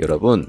여러분,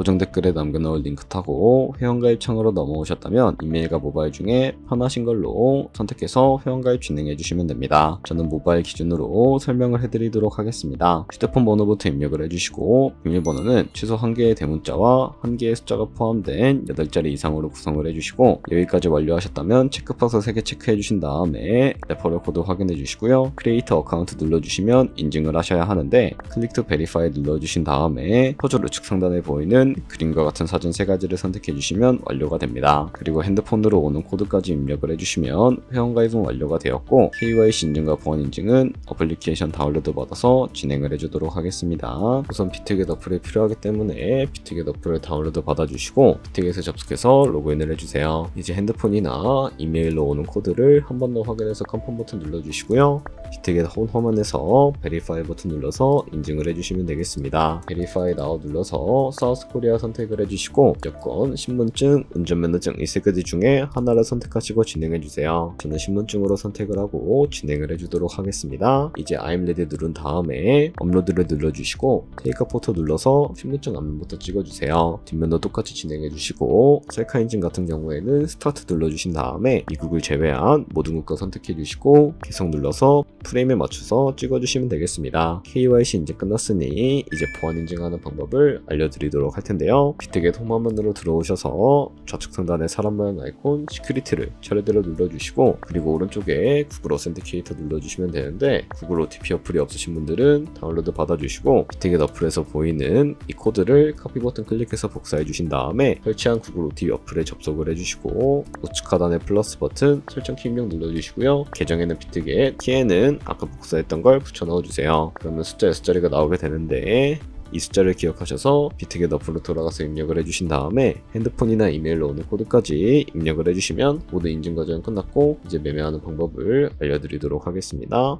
고정 댓글에 남겨놓을 링크 타고 회원가입 창으로 넘어오셨다면 이메일과 모바일 중에 편하신 걸로 선택해서 회원가입 진행해 주시면 됩니다. 저는 모바일 기준으로 설명을 해드리도록 하겠습니다. 휴대폰 번호부터 입력을 해주시고 비밀번호는 최소 1개의 대문자와 1개의 숫자가 포함된 8자리 이상으로 구성을 해주시고 여기까지 완료하셨다면 체크박스 3개 체크해 주신 다음에 레퍼럴 코드 확인해 주시고요. 크리에이터 어카운트 눌러주시면 인증을 하셔야 하는데 클릭 투 베리파이 눌러주신 다음에 포절 우측 상단에 보이는 그림과 같은 사진 세 가지를 선택해 주시면 완료가 됩니다. 그리고 핸드폰으로 오는 코드까지 입력을 해주시면 회원가입은 완료가 되었고 KYC 인증과 보안 인증은 어플리케이션 다운로드 받아서 진행을 해주도록 하겠습니다. 우선 비트겟 어플이 필요하기 때문에 비트겟 어플을 다운로드 받아주시고 비트겟에 접속해서 로그인을 해주세요. 이제 핸드폰이나 이메일로 오는 코드를 한 번 더 확인해서 컨펌 버튼 눌러주시고요. 비트겟 홈 화면에서 베리파이 버튼 눌러서 인증을 해주시면 되겠습니다. 베리파이 나우 눌러서 사우스 코 리아 선택을 해주시고 여권, 신분증, 운전면허증 이 세 가지 중에 하나를 선택하시고 진행해주세요. 저는 신분증으로 선택을 하고 진행을 해주도록 하겠습니다. 이제 I'm ready 누른 다음에 업로드를 눌러주시고 테이크 포토 눌러서 신분증 앞면부터 찍어주세요. 뒷면도 똑같이 진행해주시고 셀카 인증 같은 경우에는 스타트 눌러주신 다음에 미국을 제외한 모든 국가 선택해주시고 계속 눌러서 프레임에 맞춰서 찍어주시면 되겠습니다. KYC 인증 끝났으니 이제 보안 인증하는 방법을 알려드리도록 할 텐데 요. 비트겟 홈화면으로 들어오셔서 좌측 상단에 사람 모양 아이콘 시큐리티를 차례대로 눌러주시고 그리고 오른쪽에 구글 어센티케이터 눌러주시면 되는데 구글 OTP 어플이 없으신 분들은 다운로드 받아주시고 비트겟 어플에서 보이는 이 코드를 카피 버튼 클릭해서 복사해 주신 다음에 설치한 구글 OTP 어플에 접속을 해주시고 우측 하단에 플러스 버튼 설정 키 입력 눌러주시고요. 계정에는 비트겟, 키에는 아까 복사했던 걸 붙여 넣어주세요. 그러면 숫자 6자리가 나오게 되는데 이 숫자를 기억하셔서 비트겟 어플로 돌아가서 입력을 해주신 다음에 핸드폰이나 이메일로 오는 코드까지 입력을 해주시면 모두 인증 과정은 끝났고 이제 매매하는 방법을 알려드리도록 하겠습니다.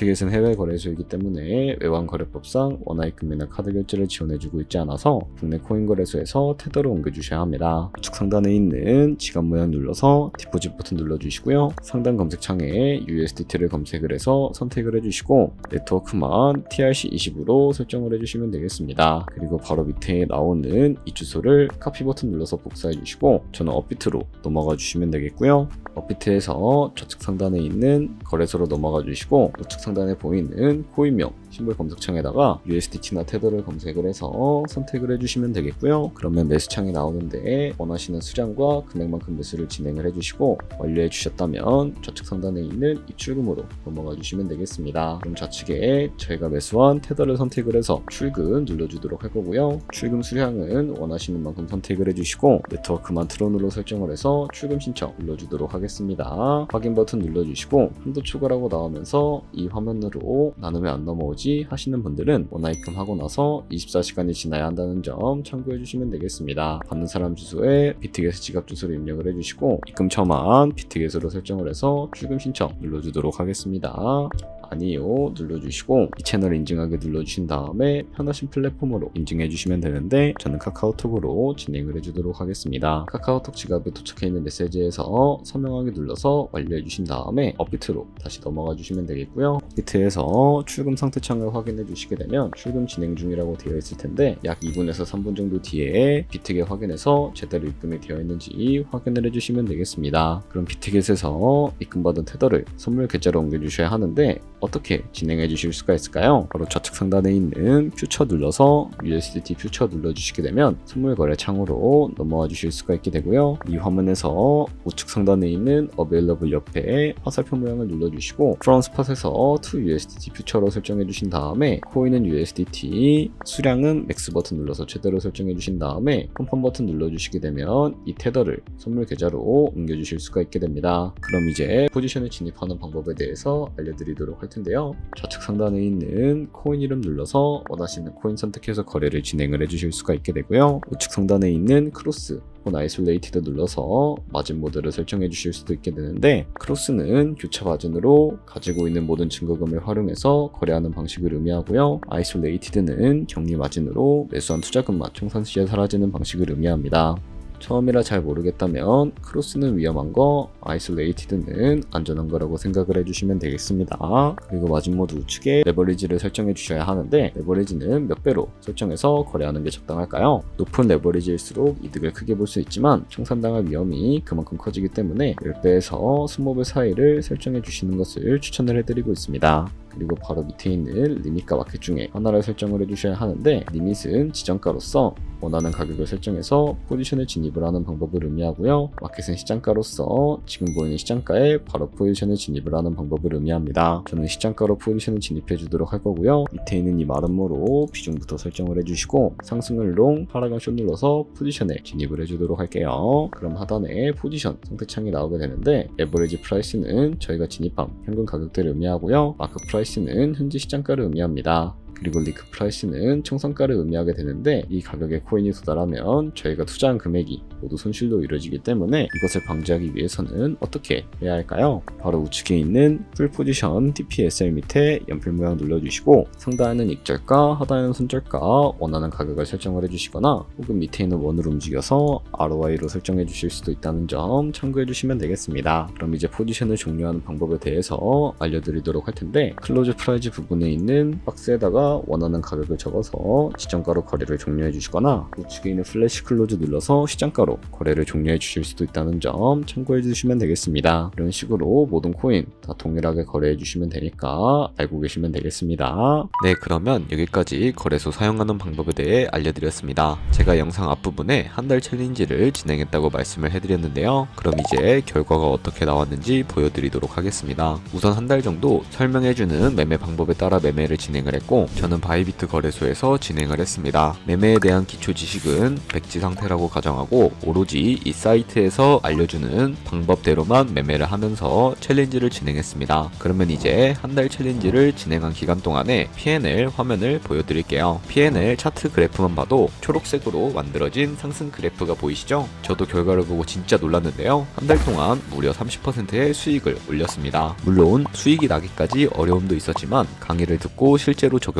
비트겟은 해외 거래소이기 때문에 외환 거래법상 원화입 금이나 카드 결제를 지원해주고 있지 않아서 국내 코인 거래소에서 테더로 옮겨주셔야 합니다. 우측 상단에 있는 지갑 모양 눌러서 디포짓 버튼 눌러주시고요. 상단 검색창에 USDT를 검색을 해서 선택을 해주시고 네트워크만 TRC20으로 설정을 해주시면 되겠습니다. 그리고 바로 밑에 나오는 이 주소를 카피 버튼 눌러서 복사해 주시고 저는 업비트로 넘어가 주시면 되겠고요. 업비트에서 좌측 상단에 있는 거래소로 넘어가 주시고 우측 상단 에 보이는 코인명 심볼 검색창에다가 USDT나 테더를 검색을 해서 선택을 해주시면 되겠고요. 그러면 매수창이 나오는데 원하시는 수량과 금액만큼 매수를 진행을 해주시고 완료해 주셨다면 좌측 상단에 있는 입출금으로 넘어가 주시면 되겠습니다. 그럼 좌측에 저희가 매수한 테더를 선택을 해서 출금 눌러주도록 할 거고요. 출금 수량은 원하시는 만큼 선택을 해주시고 네트워크만 트론으로 설정을 해서 출금 신청 눌러주도록 하겠습니다. 확인 버튼 눌러주시고 한도 초과라고 나오면서 이 화면으로 나누면 안 넘어오지 하시는 분들은 원화입금 하고 나서 24시간이 지나야 한다는 점 참고해 주시면 되겠습니다. 받는 사람 주소에 비트겟 지갑 주소를 입력을 해주시고 입금 처만 비트겟으로 설정을 해서 출금 신청 눌러주도록 하겠습니다. 아니요 눌러주시고 이 채널 인증하게 눌러주신 다음에 편하신 플랫폼으로 인증해 주시면 되는데 저는 카카오톡으로 진행을 해주도록 하겠습니다. 카카오톡 지갑에 도착해 있는 메시지에서 서명하기 눌러서 완료해 주신 다음에 업비트로 다시 넘어가 주시면 되겠고요. 업비트에서 출금 상태 창을 확인해 주시게 되면 출금 진행 중이라고 되어 있을 텐데 약 2분에서 3분 정도 뒤에 비트겟 확인해서 제대로 입금이 되어 있는지 확인을 해주시면 되겠습니다. 그럼 비트겟에서 입금받은 테더를 선물 계좌로 옮겨주셔야 하는데 어떻게 진행해 주실 수가 있을까요? 바로 좌측 상단에 있는 퓨처 눌러서 USDT 퓨처 눌러주시게 되면 선물 거래 창으로 넘어와 주실 수가 있게 되고요. 이 화면에서 우측 상단에 있는 Available 옆에 화살표 모양을 눌러주시고 Spot에서 to USDT 퓨처로 설정해 주신 다음에 코인은 USDT 수량은 맥스 버튼 눌러서 제대로 설정해 주신 다음에 컴펌 버튼 눌러주시게 되면 이 테더를 선물 계좌로 옮겨주실 수가 있게 됩니다. 그럼 이제 포지션에 진입하는 방법에 대해서 알려드리도록 할 텐데요. 좌측 상단에 있는 코인 이름 눌러서 원하시는 코인 선택해서 거래를 진행을 해주실 수가 있게 되고요. 우측 상단에 있는 크로스 혹은 아이솔레이티드 눌러서 마진 모드를 설정해 주실 수도 있게 되는데 크로스는 교차 마진으로 가지고 있는 모든 증거금을 활용해서 거래하는 방식을 의미하고요. 아이솔레이티드는 격리 마진으로 매수한 투자금만 청산 시에 사라지는 방식을 의미합니다. 처음이라 잘 모르겠다면 크로스는 위험한 거, 아이솔레이티드는 안전한 거라고 생각을 해주시면 되겠습니다. 그리고 마진 모드 우측에 레버리지를 설정해 주셔야 하는데 레버리지는 몇 배로 설정해서 거래하는 게 적당할까요? 높은 레버리지일수록 이득을 크게 볼 수 있지만 청산당할 위험이 그만큼 커지기 때문에 10배에서 20배 사이를 설정해 주시는 것을 추천을 해드리고 있습니다. 그리고 바로 밑에 있는 리밋과 마켓 중에 하나를 설정을 해주셔야 하는데 리밋은 지정가로서 원하는 가격을 설정해서 포지션에 진입을 하는 방법을 의미하고요. 마켓은 시장가로서 지금 보이는 시장가에 바로 포지션에 진입을 하는 방법을 의미합니다. 저는 시장가로 포지션을 진입해 주도록 할 거고요. 밑에 있는 이 마름모로 비중부터 설정을 해주시고 상승을 롱, 하락은 숏 눌러서 포지션에 진입을 해주도록 할게요. 그럼 하단에 포지션 상태 창이 나오게 되는데 에버리지 프라이스는 저희가 진입한 현금 가격대를 의미하고요. 마크 프라이스 는 현재 시장가를 의미합니다. 그리고 리크 프라이스는 청산가를 의미하게 되는데 이 가격에 코인이 도달하면 저희가 투자한 금액이 모두 손실로 이루어지기 때문에 이것을 방지하기 위해서는 어떻게 해야 할까요? 바로 우측에 있는 풀 포지션 TPSL 밑에 연필 모양 눌러주시고 상단에는 익절가, 하단에는 손절가 원하는 가격을 설정을 해주시거나 혹은 밑에 있는 원으로 움직여서 ROI로 설정해 주실 수도 있다는 점 참고해 주시면 되겠습니다. 그럼 이제 포지션을 종료하는 방법에 대해서 알려드리도록 할 텐데 클로즈 프라이즈 부분에 있는 박스에다가 원하는 가격을 적어서 시장가로 거래를 종료해 주시거나 우측에 있는 플래시 클로즈 눌러서 시장가로 거래를 종료해 주실 수도 있다는 점 참고해 주시면 되겠습니다. 이런 식으로 모든 코인 다 동일하게 거래해 주시면 되니까 알고 계시면 되겠습니다. 네, 그러면 여기까지 거래소 사용하는 방법에 대해 알려드렸습니다. 제가 영상 앞부분에 한 달 챌린지를 진행했다고 말씀을 해드렸는데요. 그럼 이제 결과가 어떻게 나왔는지 보여드리도록 하겠습니다. 우선 한 달 정도 설명해주는 매매 방법에 따라 매매를 진행을 했고, 저는 바이비트 거래소에서 진행을 했습니다. 매매에 대한 기초 지식은 백지 상태라고 가정하고, 오로지 이 사이트에서 알려주는 방법대로만 매매를 하면서 챌린지를 진행했습니다. 그러면 이제 한 달 챌린지를 진행한 기간 동안에 PNL 화면을 보여드릴게요. PNL 차트 그래프만 봐도 초록색으로 만들어진 상승 그래프가 보이시죠? 저도 결과를 보고 진짜 놀랐는데요. 한 달 동안 무려 30%의 수익을 올렸습니다. 물론 수익이 나기까지 어려움도 있었지만 강의를 듣고 실제로 적용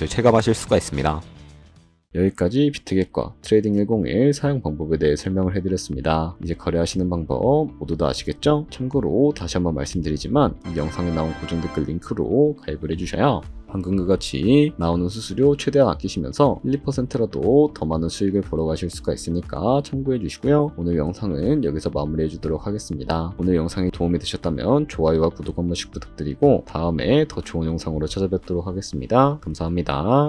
것을 체감하실 수가 있습니다. 여기까지 비트겟과 트레이딩 101 사용 방법에 대해 설명을 해드렸습니다. 이제 거래하시는 방법 모두 다 아시겠죠? 참고로 다시 한번 말씀드리지만 이 영상에 나온 고정 댓글 링크로 가입을 해주셔야 방금과 같이 나오는 수수료 최대한 아끼시면서 1, 2%라도 더 많은 수익을 벌어 가실 수가 있으니까 참고해 주시고요. 오늘 영상은 여기서 마무리해 주도록 하겠습니다. 오늘 영상이 도움이 되셨다면 좋아요와 구독 한 번씩 부탁드리고 다음에 더 좋은 영상으로 찾아뵙도록 하겠습니다. 감사합니다.